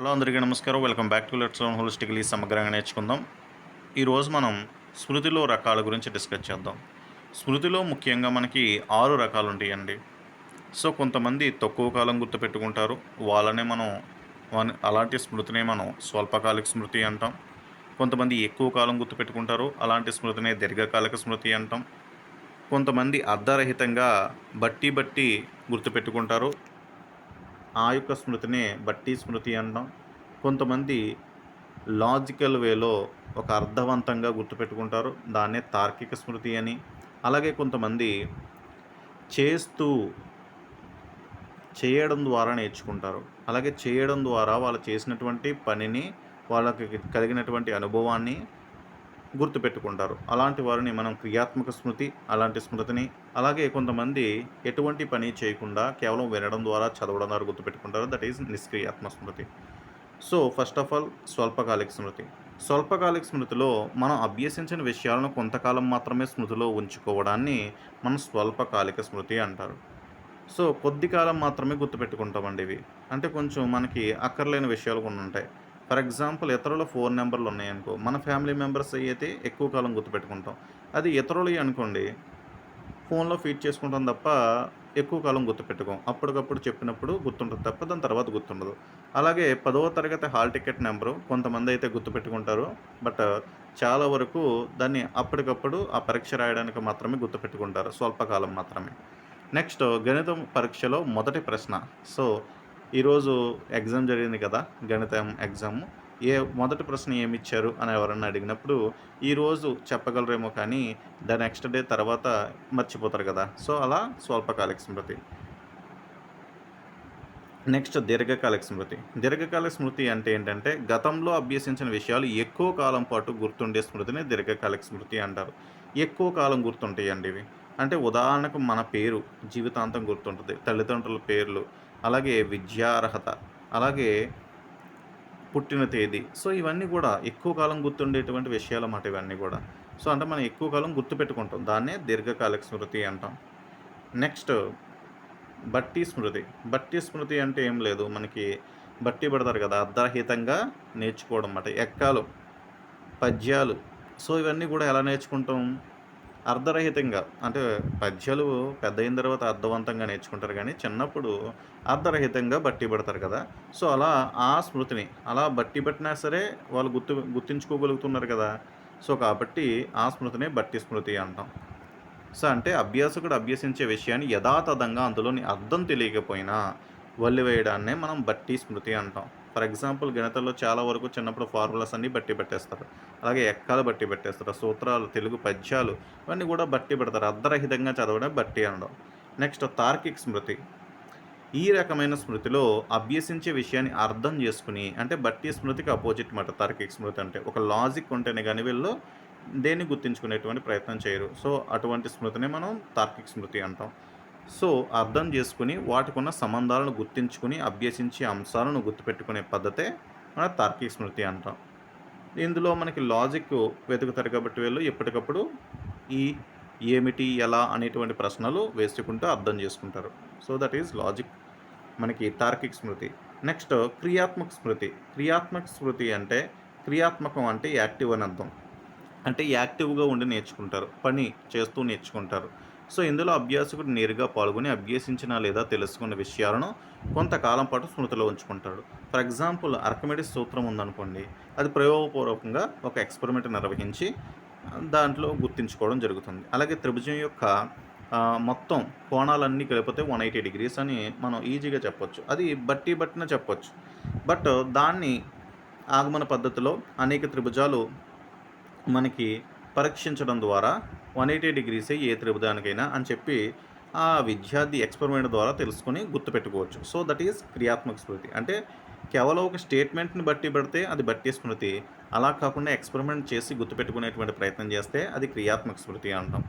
Hello అందరికీ నమస్కారం. Welcome back to let's on holistically సమగ్రంగా నేర్చుకుందాం. ఈరోజు మనం స్మృతిలో రకాల గురించి డిస్కస్ చేద్దాం. స్మృతిలో ముఖ్యంగా మనకి ఆరు రకాలు ఉంటాయండి. సో కొంతమంది తక్కువ కాలం గుర్తుపెట్టుకుంటారు. వాళ్ళనే మనం అలాంటి స్మృతినే మనం స్వల్పకాలిక స్మృతి అంటాం. కొంతమంది ఎక్కువ కాలం గుర్తుపెట్టుకుంటారు. అలాంటి స్మృతినే దీర్ఘకాలిక స్మృతి అంటాం. కొంతమంది అర్ధరహితంగా బట్టి బట్టి గుర్తుపెట్టుకుంటారు. ఆ యొక్క స్మృతినే బట్టి స్మృతి అనడం. కొంతమంది లాజికల్ వేలో ఒక అర్థవంతంగా గుర్తుపెట్టుకుంటారు. దాన్నే తార్కిక స్మృతి అని. అలాగే కొంతమంది చేస్తూ చేయడం ద్వారా నేర్చుకుంటారు. అలాగే చేయడం ద్వారా వాళ్ళు చేసినటువంటి పనిని వాళ్ళకి కలిగినటువంటి అనుభవాన్ని గుర్తుపెట్టుకుంటారు. అలాంటి వారిని మనం క్రియాత్మక స్మృతి అలాంటి స్మృతిని అలాగే కొంతమంది ఎటువంటి పని చేయకుండా కేవలం వినడం ద్వారా చదవడం ద్వారా గుర్తుపెట్టుకుంటారు. దట్ ఈజ్ నిష్క్రియాత్మక స్మృతి. సో ఫస్ట్ ఆఫ్ ఆల్ స్వల్పకాలిక స్మృతి. స్వల్పకాలిక స్మృతిలో మనం అభ్యసించిన విషయాలను కొంతకాలం మాత్రమే స్మృతిలో ఉంచుకోవడాన్ని మనం స్వల్పకాలిక స్మృతి అంటారు. సో కొద్ది కాలం మాత్రమే గుర్తుపెట్టుకుంటామండి ఇవి. అంటే కొంచెం మనకి అక్కర్లేని విషయాలు కొన్ని ఉంటాయి. ఫర్ ఎగ్జాంపుల్ ఇతరుల ఫోన్ నెంబర్లు ఉన్నాయనుకో మన ఫ్యామిలీ మెంబర్స్ అయితే ఎక్కువ కాలం గుర్తుపెట్టుకుంటాం. అది ఇతరులు అనుకోండి ఫోన్లో ఫీడ్ చేసుకుంటాం తప్ప ఎక్కువ కాలం గుర్తుపెట్టుకోం. అప్పటికప్పుడు చెప్పినప్పుడు గుర్తుంటుంది తప్ప దాని తర్వాత గుర్తుండదు. అలాగే పదవ తరగతి హాల్ టికెట్ నెంబరు కొంతమంది అయితే గుర్తుపెట్టుకుంటారు బట్ చాలా వరకు దాన్ని అప్పటికప్పుడు ఆ పరీక్ష రాయడానికి మాత్రమే గుర్తుపెట్టుకుంటారు స్వల్పకాలం మాత్రమే. నెక్స్ట్ గణితం పరీక్షలో మొదటి ప్రశ్న. సో ఈరోజు ఎగ్జామ్ జరిగింది కదా గణితం ఎగ్జామ్. ఏ మొదటి ప్రశ్న ఏమి ఇచ్చారు అని ఎవరన్నా అడిగినప్పుడు ఈరోజు చెప్పగలరేమో కానీ ద నెక్స్ట్ డే తర్వాత మర్చిపోతారు కదా. సో అలా స్వల్పకాలిక స్మృతి. నెక్స్ట్ దీర్ఘకాలిక స్మృతి. దీర్ఘకాలిక స్మృతి అంటే ఏంటంటే గతంలో అభ్యసించిన విషయాలు ఎక్కువ కాలం పాటు గుర్తుండే స్మృతిని దీర్ఘకాలిక స్మృతి అంటారు. ఎక్కువ కాలం గుర్తుంటాయండి ఇవి. అంటే ఉదాహరణకు మన పేరు జీవితాంతం గుర్తుంటుంది. తల్లిదండ్రుల పేర్లు అలాగే విద్యార్హత అలాగే పుట్టిన తేదీ. సో ఇవన్నీ కూడా ఎక్కువ కాలం గుర్తుండేటువంటి విషయాలు అన్నమాట ఇవన్నీ కూడా. సో అంటే మనం ఎక్కువ కాలం గుర్తుపెట్టుకుంటాం. దాన్నే దీర్ఘకాలిక స్మృతి అంటాం. నెక్స్ట్ బట్టి స్మృతి. బట్టి స్మృతి అంటే ఏం లేదు. మనకి బట్టి పడతారు కదా అర్ధరహితంగా నేర్చుకోవడం అన్నమాట. ఎక్కాలు పద్యాలు. సో ఇవన్నీ కూడా ఎలా నేర్చుకుంటాం? అర్ధరహితంగా అంటే పద్యాలు పెద్ద అయిన తర్వాత అర్థవంతంగా నేర్చుకుంటారు కానీ చిన్నప్పుడు అర్ధరహితంగా బట్టి పడతారు కదా. సో అలా ఆ స్మృతిని అలా బట్టి పట్టినా సరే వాళ్ళు గుర్తు గుర్తించుకోగలుగుతున్నారు కదా. సో కాబట్టి ఆ స్మృతినే బట్టి స్మృతి అంటాం. సో అంటే అభ్యాసకుడు అభ్యసించే విషయాన్ని యథాతథంగా అందులోని అర్థం తెలియకపోయినా వల్లివేయడాన్నే మనం బట్టి స్మృతి అంటాం. ఫర్ ఎగ్జాంపుల్ గణితంలో చాలా వరకు చిన్నప్పుడు ఫార్ములాస్ అన్నీ బట్టి పెట్టేస్తారు. అలాగే ఎక్కాలు బట్టి పెట్టేస్తారు. సూత్రాలు తెలుగు పద్యాలు ఇవన్నీ కూడా బట్టి పెడతారు. అర్ధరహితంగా చదవడం బట్టి అనడం. నెక్స్ట్ తార్కిక్ స్మృతి. ఈ రకమైన స్మృతిలో అభ్యసించే విషయాన్ని అర్థం చేసుకుని అంటే బట్టి స్మృతికి అపోజిట్ మాట తార్కిక స్మృతి అంటే. ఒక లాజిక్ ఉంటేనే కానీ వీళ్ళు దేన్ని గుర్తించుకునేటువంటి ప్రయత్నం చేయరు. సో అటువంటి స్మృతిని మనం తార్కిక స్మృతి అంటాం. సో అర్థం చేసుకుని వాటికున్న సంబంధాలను గుర్తించుకుని అభ్యసించే అంశాలను గుర్తుపెట్టుకునే పద్ధతే మన తార్కిక స్మృతి అంటాం. ఇందులో మనకి లాజిక్ వెతుకుతారు కాబట్టి వీళ్ళు ఎప్పటికప్పుడు ఈ ఏమిటి ఎలా అనేటువంటి ప్రశ్నలు వేసుకుంటూ అర్థం చేసుకుంటారు. సో దట్ ఈజ్ లాజిక్ మనకి తార్కిక స్మృతి. నెక్స్ట్ క్రియాత్మక స్మృతి. క్రియాత్మక స్మృతి అంటే క్రియాత్మకం అంటే యాక్టివ్ అని అర్థం. అంటే యాక్టివ్గా ఉండి నేర్చుకుంటారు. పని చేస్తూ నేర్చుకుంటారు. సో ఇందులో అభ్యాసకుడు నేరుగా పాల్గొని అభ్యసించిన లేదా తెలుసుకున్న విషయాలను కొంతకాలం పాటు స్మృతిలో ఉంచుకుంటాడు. ఫర్ ఎగ్జాంపుల్ అర్కమెడిస్ సూత్రం ఉందనుకోండి. అది ప్రయోగపూర్వకంగా ఒక ఎక్స్పెరిమెంట్ నిర్వహించి దాంట్లో గుర్తించుకోవడం జరుగుతుంది. అలాగే త్రిభుజం యొక్క మొత్తం కోణాలన్నీ కలిపితే వన్ ఎయిటీ డిగ్రీస్ అని మనం ఈజీగా చెప్పొచ్చు. అది బట్టి బట్టిన చెప్పొచ్చు. బట్ దాన్ని ఆగమన పద్ధతిలో అనేక త్రిభుజాలు మనకి పరీక్షించడం ద్వారా వన్ ఎయిటీ డిగ్రీసే ఏ త్రిభుజానికైనా అని చెప్పి ఆ విద్యార్థి ఎక్స్పెరిమెంట్ ద్వారా తెలుసుకొని గుర్తుపెట్టుకోవచ్చు. సో దట్ ఈస్ క్రియాత్మక స్మృతి అంటే కేవలం ఒక స్టేట్మెంట్ని బట్టి పెడితే అది బట్టి స్మృతి అలా కాకుండా ఎక్స్పెరిమెంట్ చేసి గుర్తుపెట్టుకునేటువంటి ప్రయత్నం చేస్తే అది క్రియాత్మక స్మృతి అంటాం.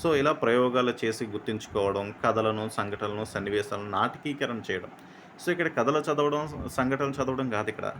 సో ఇలా ప్రయోగాలు చేసి గుర్తుంచుకోవడం కథలను సంఘటనలను సన్నివేశాలను నాటకీకరణ చేయడం. సో ఇక్కడ కథలు చదవడం సంఘటనలు చదవడం కాదు ఇక్కడ.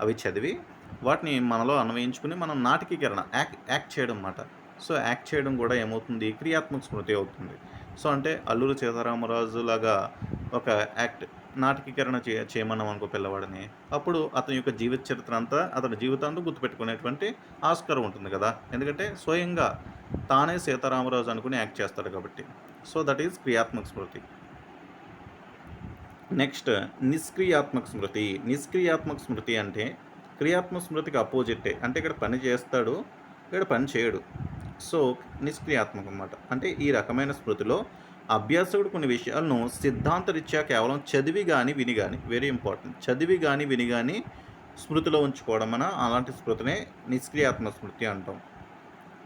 అవి చదివి వాటిని మనలో అన్వయించుకుని మనం నాటకీకరణ యాక్ట్ యాక్ట్ చేయడం అన్నమాట. సో యాక్ట్ చేయడం కూడా ఏమవుతుంది? క్రియాత్మక స్మృతి అవుతుంది. సో అంటే అల్లూరు సీతారామరాజు లాగా ఒక యాక్ట్ నాటకీకరణ చే చేయమన్నాం అనుకో పిల్లవాడిని. అప్పుడు అతని యొక్క జీవిత చరిత్ర అంతా అతని జీవితాంతం గుర్తుపెట్టుకునేటువంటి ఆస్కారం ఉంటుంది కదా. ఎందుకంటే స్వయంగా తానే సీతారామరాజు అనుకుని యాక్ట్ చేస్తాడు కాబట్టి. సో దట్ ఈజ్ క్రియాత్మక స్మృతి. నెక్స్ట్ నిష్క్రియాత్మక స్మృతి. నిష్క్రియాత్మక స్మృతి అంటే క్రియాత్మక స్మృతికి అపోజిటే అంటే ఇక్కడ పని చేస్తాడు ఇక్కడ పని చేయడు. సో నిష్క్రియాత్మకం అన్నమాట అంటే ఈ రకమైన స్మృతిలో అభ్యాసకుడు కొన్ని విషయాలను సిద్ధాంతరీత్యా కేవలం చదివి కానీ విని కానీ వెరీ ఇంపార్టెంట్ చదివి కానీ విని కానీ స్మృతిలో ఉంచుకోవడం మన అలాంటి స్మృతినే నిష్క్రియాత్మక స్మృతి అంటాం.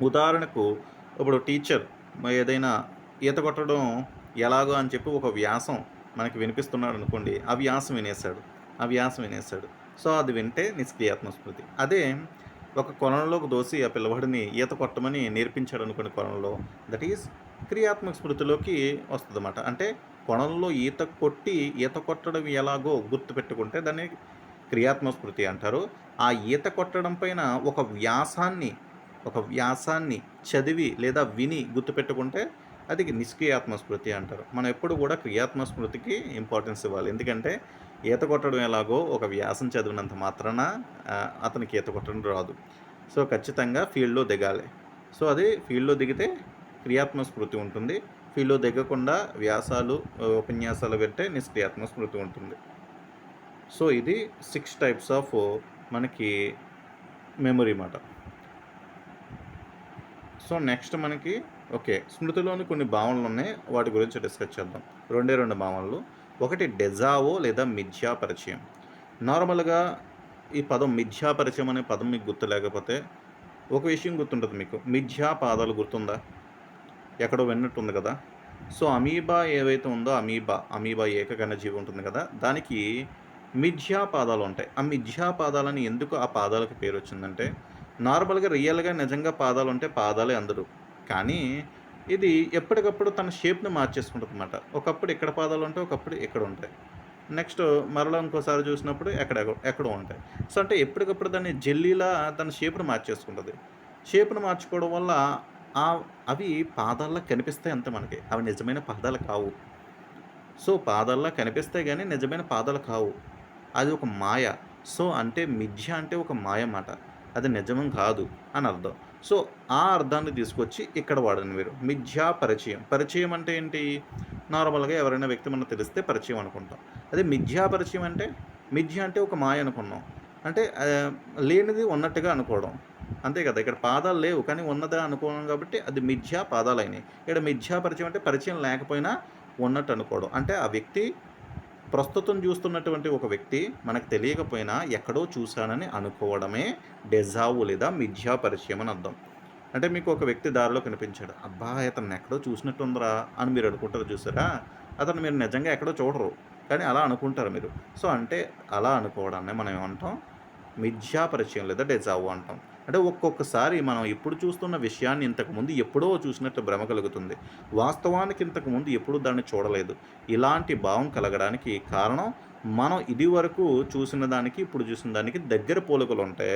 ఉదాహరణకు ఇప్పుడు టీచర్ ఏదైనా ఈత కొట్టడం ఎలాగో అని చెప్పి ఒక వ్యాసం మనకి వినిపిస్తున్నాడు అనుకోండి ఆ వ్యాసం వినేశాడు ఆ వ్యాసం వినేశాడు. సో అది వింటే నిష్క్రియాత్మక స్మృతి. అదే ఒక కొలంలోకి దోసి ఆ పిల్లవాడిని ఈత కొట్టమని నేర్పించాడు అనుకోండి కొలంలో దట్ ఈస్ క్రియాత్మక స్మృతిలోకి వస్తుందన్నమాట. అంటే కొలంలో ఈత కొట్టి ఈత కొట్టడం ఎలాగో గుర్తుపెట్టుకుంటే దాన్ని క్రియాత్మక స్మృతి అంటారు. ఆ ఈత కొట్టడం పైన ఒక వ్యాసాన్ని ఒక వ్యాసాన్ని చదివి లేదా విని గుర్తుపెట్టుకుంటే అది నిష్క్రియాత్మ స్మృతి అంటారు. మనం ఎప్పుడు కూడా క్రియాత్మ స్మృతికి ఇంపార్టెన్స్ ఇవ్వాలి. ఎందుకంటే ఈత కొట్టడం ఎలాగో ఒక వ్యాసం చదివినంత మాత్రాన అతనికి ఈత కొట్టడం రాదు. సో ఖచ్చితంగా ఫీల్డ్లో దిగాలి. సో అది ఫీల్డ్లో దిగితే క్రియాత్మ స్మృతి ఉంటుంది ఫీల్డ్లో దిగకుండా వ్యాసాలు ఉపన్యాసాలు పెట్టే నిష్క్రియాత్మ స్మృతి ఉంటుంది. సో ఇది సిక్స్ టైప్స్ ఆఫ్ మనకి మెమొరీ మాట. సో నెక్స్ట్ మనకి ఓకే. స్మృతిలోని కొన్ని భావనలు ఉన్నాయి వాటి గురించి డిస్కస్ చేద్దాం. రెండే రెండు భావనలు. ఒకటి డెజావో లేదా మిథ్యా పరిచయం. నార్మల్గా ఈ పదం మిథ్యా పరిచయం అనే పదం మీకు గుర్తు లేకపోతే ఒక విషయం గుర్తుంటుంది మీకు. మిథ్యా పాదాలు గుర్తుందా? ఎక్కడో విన్నట్టుంది కదా. సో అమీబా ఏవైతే ఉందో అమీబా అమీబా ఏకగణ జీవి ఉంటుంది కదా. దానికి మిథ్యా పాదాలు ఉంటాయి. ఆ మిథ్యా పాదాలని ఎందుకు ఆ పాదాలకు పేరు వచ్చిందంటే నార్మల్గా రియల్గా నిజంగా పాదాలు ఉంటే పాదాలే అందరు. కానీ ఇది ఎప్పటికప్పుడు తన షేప్ని మార్చేసుకుంటుంది అనమాట ఒకప్పుడు ఇక్కడ పాదాలు ఉంటాయి ఒకప్పుడు ఇక్కడ ఉంటాయి. నెక్స్ట్ మరలా ఇంకోసారి చూసినప్పుడు ఎక్కడ ఎక్కడో ఉంటాయి. సో అంటే ఎప్పటికప్పుడు దాన్ని జెల్లీలా తన షేప్ను మార్చేసుకుంటుంది. షేప్ను మార్చుకోవడం వల్ల ఆ అవి పాదాల్లో కనిపిస్తాయి అంతే మనకి. అవి నిజమైన పాదాలు కావు. సో పాదాల్లో కనిపిస్తాయి కానీ నిజమైన పాదాలు కావు. అది ఒక మాయ. సో అంటే మిథ్య అంటే ఒక మాయ మాట అది నిజం కాదు అని అర్థం. సో ఆ అర్థాన్ని తీసుకొచ్చి ఇక్కడ వాడండి మీరు. మిథ్యా పరిచయం. పరిచయం అంటే ఏంటి? నార్మల్గా ఎవరైనా వ్యక్తి మనకు తెలిస్తే పరిచయం అనుకుంటాం. అదే మిథ్యా పరిచయం అంటే? మిథ్య అంటే ఒక మాయ అనుకున్నాం. అంటే లేనిది ఉన్నట్టుగా అనుకోవడం. అంతే కదా ఇక్కడ పాదాలు లేవు కానీ ఉన్నదా అనుకోవడం కాబట్టి అది మిథ్యా పాదాలు అయినాయి ఇక్కడ మిథ్యా పరిచయం అంటే పరిచయం లేకపోయినా ఉన్నట్టు అనుకోవడం. అంటే ఆ వ్యక్తి ప్రస్తుతం చూస్తున్నటువంటి ఒక వ్యక్తి మనకు తెలియకపోయినా ఎక్కడో చూశానని అనుకోవడమే డెజావు లేదా మిథ్యా పరిచయం అని అర్థం. అంటే మీకు ఒక వ్యక్తి దారిలో కనిపించాడు. అబ్బా అతను ఎక్కడో చూసినట్టుందిరా అని మీరు అనుకుంటారు చూసారా? అతను మీరు నిజంగా ఎక్కడో చూడరు. కానీ అలా అనుకుంటారు మీరు. సో అంటే అలా అనుకోవడాన్ని మనం ఏమంటాం? మిథ్యా పరిచయం లేదా డెజావు అంటాం. అంటే ఒక్కొక్కసారి మనం ఇప్పుడు చూస్తున్న విషయాన్ని ఇంతకుముందు ఎప్పుడో చూసినట్టు భ్రమ కలుగుతుంది. వాస్తవానికి ఇంతకుముందు ఎప్పుడూ దాన్ని చూడలేదు. ఇలాంటి భావం కలగడానికి కారణం మనం ఇది వరకు చూసిన దానికి ఇప్పుడు చూసిన దానికి దగ్గర పోలికలు ఉంటే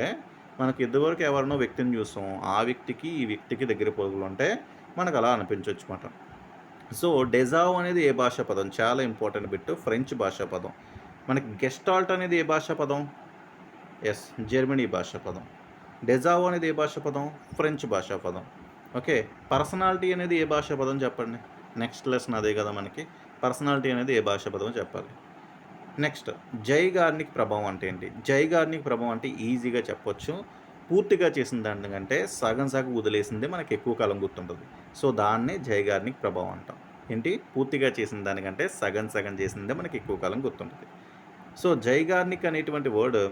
మనకి ఇదివరకు ఎవరినో వ్యక్తిని చూసాం ఆ వ్యక్తికి ఈ వ్యక్తికి దగ్గర పోలికలు ఉంటే మనకు అలా అనిపించవచ్చు మాట సో డెజావ్ అనేది ఏ భాషా పదం? చాలా ఇంపార్టెంట్ బిట్ ఫ్రెంచ్ భాషా పదం. మనకి గెస్టాల్ట్ అనేది ఏ భాషా పదం? ఎస్ జర్మనీ భాషా పదం. డెజావో అనేది ఏ భాషా పదం? ఫ్రెంచ్ భాషా పదం. ఓకే? పర్సనాలిటీ అనేది ఏ భాషా పదం చెప్పండి? నెక్స్ట్ లెసన్ అదే కదా మనకి. పర్సనాలిటీ అనేది ఏ భాషా పదం చెప్పాలి. నెక్స్ట్ జైగార్నిక్ ప్రభావం అంటే ఏంటి? జైగార్నిక్ ప్రభావం అంటే ఈజీగా చెప్పొచ్చు. పూర్తిగా చేసిన దానికంటే సగం సగం వదిలేసిందే మనకి ఎక్కువ కాలం గుర్తుంటుంది. సో దాన్నే జైగార్నిక్ ప్రభావం అంటాం. ఏంటి? పూర్తిగా చేసిన దానికంటే సగం సగం చేసిందే మనకి ఎక్కువ కాలం గుర్తుంటుంది. సో జైగార్నిక్ అనేటువంటి వర్డ్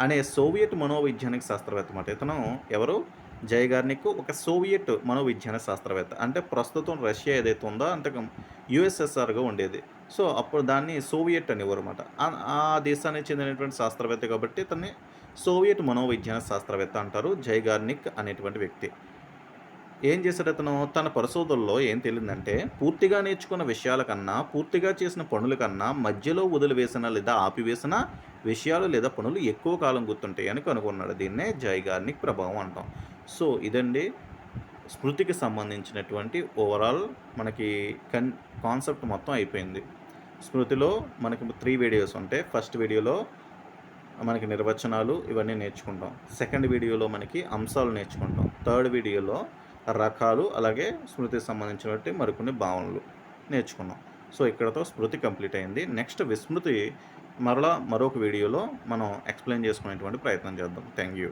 అనే సోవియట్ మనోవిజ్ఞానిక శాస్త్రవేత్త మాట ఇతను ఎవరు? జైగార్నిక్ ఒక సోవియట్ మనోవిజ్ఞాన శాస్త్రవేత్త. అంటే ప్రస్తుతం రష్యా ఏదైతే ఉందో అంతకు యుఎస్ఎస్ఆర్గా ఉండేది. సో అప్పుడు దాన్ని సోవియట్ అనేవారు అనమాట ఆ దేశానికి చెందినటువంటి శాస్త్రవేత్త కాబట్టి ఇతన్ని సోవియట్ మనోవిజ్ఞాన శాస్త్రవేత్త అంటారు జైగార్నిక్ అనేటువంటి వ్యక్తి. ఏం చేశాడు అతను తన పరిశోధనలో ఏం తెలియదంటే పూర్తిగా నేర్చుకున్న విషయాల కన్నా పూర్తిగా చేసిన పనుల కన్నా మధ్యలో వదిలివేసిన లేదా ఆపివేసిన విషయాలు లేదా పనులు ఎక్కువ కాలం గుర్తుంటాయని కనుగొన్నాడు. దీన్నే జైగార్నిక్ ప్రభావం అంటాం. సో ఇదండి స్మృతికి సంబంధించినటువంటి ఓవరాల్ మనకి కన్ కాన్సెప్ట్ మొత్తం అయిపోయింది. స్మృతిలో మనకి త్రీ వీడియోస్ ఉంటాయి. ఫస్ట్ వీడియోలో మనకి నిర్వచనాలు ఇవన్నీ నేర్చుకుంటాం. సెకండ్ వీడియోలో మనకి అంశాలు నేర్చుకుంటాం. థర్డ్ వీడియోలో రకాలు అలాగే స్మృతికి సంబంధించినటువంటి మరికొన్ని భావనలు నేర్చుకున్నాం. సో ఇక్కడతో స్మృతి కంప్లీట్ అయింది. నెక్స్ట్ విస్మృతి మరలా మరొక వీడియోలో మనం ఎక్స్ప్లెయిన్ చేసుకునేటువంటి ప్రయత్నం చేద్దాం. Thank you